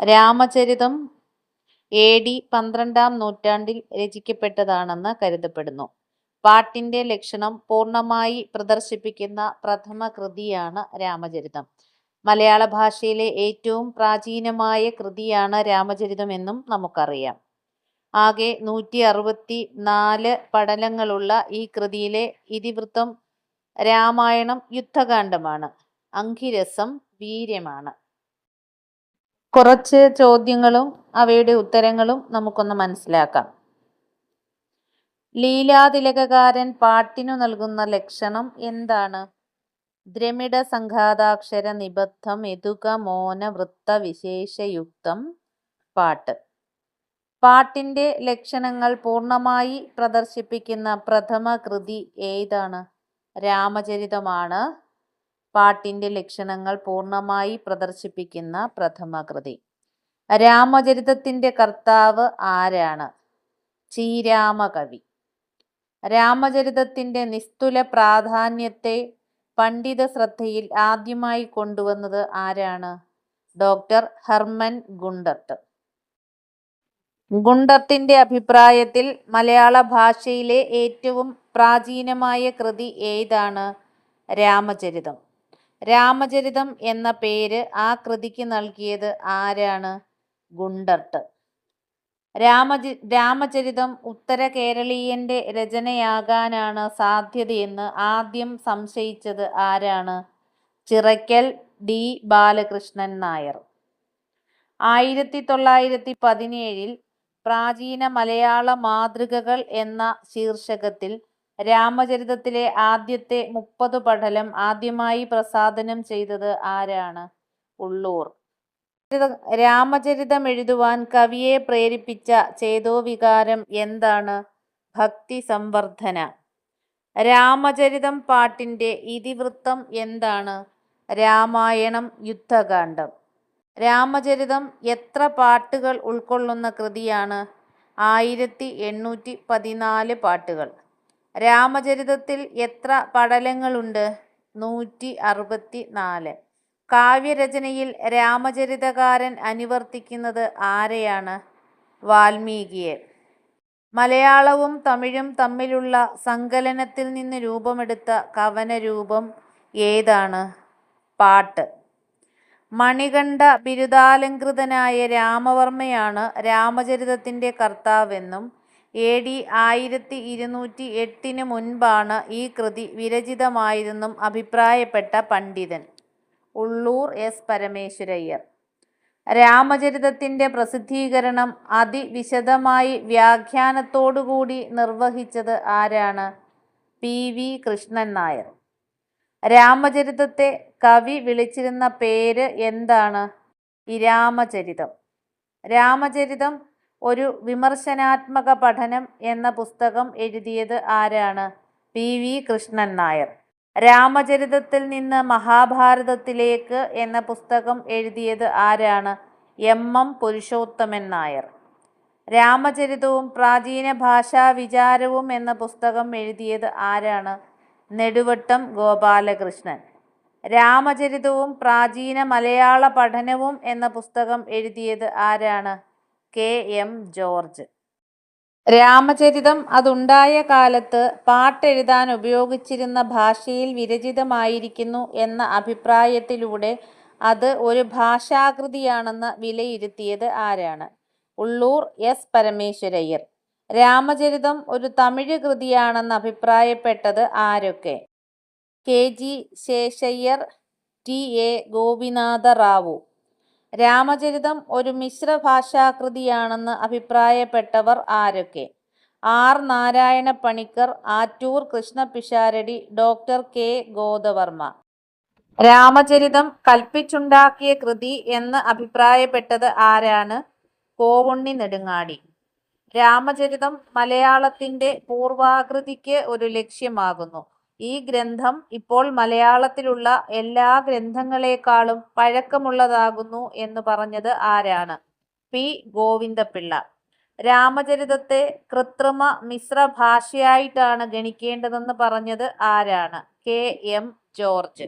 Ramacharitam A D പന്ത്രണ്ടാം നൂറ്റാണ്ടിൽ രചിക്കപ്പെട്ടതാണെന്ന് കരുതപ്പെടുന്നു. പാട്ടിന്റെ ലക്ഷണം പൂർണമായി പ്രദർശിപ്പിക്കുന്ന പ്രഥമ കൃതിയാണ് രാമചരിതം. മലയാള ഭാഷയിലെ ഏറ്റവും പ്രാചീനമായ കൃതിയാണ് രാമചരിതം എന്നും നമുക്കറിയാം. ആകെ നൂറ്റി അറുപത്തി നാല് പടലങ്ങളുള്ള ഈ കൃതിയിലെ ഇതിവൃത്തം രാമായണം യുദ്ധകാന്ഡമാണ് അങ്കിരസം വീര്യമാണ്. കുറച്ച് ചോദ്യങ്ങളും അവയുടെ ഉത്തരങ്ങളും നമുക്കൊന്ന് മനസ്സിലാക്കാം. ലീലാതിലകകാരൻ പാട്ടിനു നൽകുന്ന ലക്ഷണം എന്താണ്? ദ്രമിഡ സംഘാതാക്ഷര നിബദ്ധം എതുക മോന വൃത്ത വിശേഷയുക്തം പാട്ട്. പാട്ടിന്റെ ലക്ഷണങ്ങൾ പൂർണമായി പ്രദർശിപ്പിക്കുന്ന പ്രഥമ കൃതി ഏതാണ്? രാമചരിതമാണ് പാട്ടിന്റെ ലക്ഷണങ്ങൾ പൂർണമായി പ്രദർശിപ്പിക്കുന്ന പ്രഥമ കൃതി. രാമചരിതത്തിന്റെ കർത്താവ് ആരാണ്? ചീരാമകവി. രാമചരിതത്തിന്റെ നിസ്തുല പ്രാധാന്യത്തെ പണ്ഡിത ശ്രദ്ധയിൽ ആദ്യമായി കൊണ്ടുവന്നത് ആരാണ്? Doctor Hermann Gundert. ഗുണ്ടർട്ടിന്റെ അഭിപ്രായത്തിൽ മലയാള ഭാഷയിലെ ഏറ്റവും പ്രാചീനമായ കൃതി ഏതാണ്? രാമചരിതം. രാമചരിതം എന്ന പേര് ആ കൃതിക്ക് നൽകിയത് ആരാണ്? ഗുണ്ടർട്ട്. രാമചരിതം ഉത്തര കേരളീയന്റെ രചനയാകാനാണ് സാധ്യതയെന്ന് ആദ്യം സംശയിച്ചത് ആരാണ്? ചിറയ്ക്കൽ ഡി ബാലകൃഷ്ണൻ നായർ. ആയിരത്തി തൊള്ളായിരത്തി പതിനേഴിൽ പ്രാചീന മലയാള മാതൃകകൾ എന്ന ശീർഷകത്തിൽ രാമചരിതത്തിലെ ആദ്യത്തെ മുപ്പത് പടലം ആദ്യമായി പ്രസാദനം ചെയ്തത് ആരാണ്? ഉള്ളൂർ. രാമചരിതം എഴുതുവാൻ കവിയെ പ്രേരിപ്പിച്ച ചേതോവികാരം എന്താണ്? ഭക്തി സംവർദ്ധന രാമചരിതം പാട്ടിന്റെ ഇതിവൃത്തം എന്താണ്? രാമായണം യുദ്ധകാന്ഡം രാമചരിതം എത്ര പാട്ടുകൾ ഉൾക്കൊള്ളുന്ന കൃതിയാണ്? ആയിരത്തി എണ്ണൂറ്റി പതിനാല് പാട്ടുകൾ. രാമചരിതത്തിൽ എത്ര പടലങ്ങളുണ്ട്? നൂറ്റി അറുപത്തി നാല്. കാവ്യരചനയിൽ രാമചരിതകാരൻ അനുവർത്തിക്കുന്നത് ആരെയാണ്? വാൽമീകിയെ. മലയാളവും തമിഴും തമ്മിലുള്ള സങ്കലനത്തിൽ നിന്ന് രൂപമെടുത്ത കവനരൂപം ഏതാണ്? പാട്ട്. മണികണ്ഠ ബിരുദാലംകൃതനായ രാമവർമ്മയാണ് രാമചരിതത്തിന്റെ കർത്താവെന്നും എ ഡി ആയിരത്തി ഇരുന്നൂറ്റി എട്ടിന് മുൻപാണ് ഈ കൃതി വിരചിതമായിരുന്നും അഭിപ്രായപ്പെട്ട പണ്ഡിതൻ? ഉള്ളൂർ എസ് പരമേശ്വരയ്യർ. രാമചരിതത്തിന്റെ പ്രസിദ്ധീകരണം അതിവിശദമായി വ്യാഖ്യാനത്തോടുകൂടി നിർവഹിച്ചത് ആരാണ്? P V Krishnan Nair. രാമചരിതത്തെ കവി വിളിച്ചിരുന്ന പേര് എന്താണ്? ഇരാമചരിതം. രാമചരിതം ഒരു വിമർശനാത്മക പഠനം എന്ന പുസ്തകം എഴുതിയത് ആരാണ്? P V Krishnan Nair. രാമചരിതത്തിൽ നിന്ന് മഹാഭാരതത്തിലേക്ക് എന്ന പുസ്തകം എഴുതിയത് ആരാണ്? എം. എം. പുരുഷോത്തമൻ നായർ. രാമചരിതവും പ്രാചീന ഭാഷാ വിചാരവും എന്ന പുസ്തകം എഴുതിയത് ആരാണ്? നെടുവട്ടം ഗോപാലകൃഷ്ണൻ. രാമചരിതവും പ്രാചീന മലയാള പഠനവും എന്ന പുസ്തകം എഴുതിയത് ആരാണ്? കെ. എം. ജോർജ്. രാമചരിതം അതുണ്ടായ കാലത്ത് പാട്ടെഴുതാൻ ഉപയോഗിച്ചിരുന്ന ഭാഷയിൽ വിരചിതമായിരിക്കുന്നു എന്ന അഭിപ്രായത്തിലൂടെ അത് ഒരു ഭാഷാകൃതിയാണെന്ന് വിലയിരുത്തിയത് ആരാണ്? ഉള്ളൂർ എസ് പരമേശ്വരയ്യർ. രാമചരിതം ഒരു തമിഴ് കൃതിയാണെന്ന് അഭിപ്രായപ്പെട്ടത് ആരൊക്കെ? K. G. Seshayyar T. A. Gopinatha Rao. Ramacharitham ഒരു മിശ്ര ഭാഷാകൃതിയാണെന്ന് അഭിപ്രായപ്പെട്ടവർ ആരൊക്കെ? R. Narayana Panicker Attoor Krishna Pisharody doctor K. Godavarma. Ramacharitham കൽപ്പിച്ചുണ്ടാക്കിയ കൃതി എന്ന് അഭിപ്രായപ്പെട്ടത് ആരാണ്? കോവുണ്ണി നെടുങ്ങാടി. രാമചരിതം മലയാളത്തിന്റെ പൂർവാകൃതിക്ക് ഒരു ലക്ഷ്യമാകുന്നു. ഈ ഗ്രന്ഥം ഇപ്പോൾ മലയാളത്തിലുള്ള എല്ലാ ഗ്രന്ഥങ്ങളെക്കാളും പഴക്കമുള്ളതാകുന്നു എന്ന് പറഞ്ഞത് ആരാണ്? പി. ഗോവിന്ദപിള്ള രാമചരിതത്തെ കൃത്രിമ മിശ്ര ഭാഷയായിട്ടാണ് ഗണിക്കേണ്ടതെന്ന് പറഞ്ഞത് ആരാണ്? കെ. എം. ജോർജ്.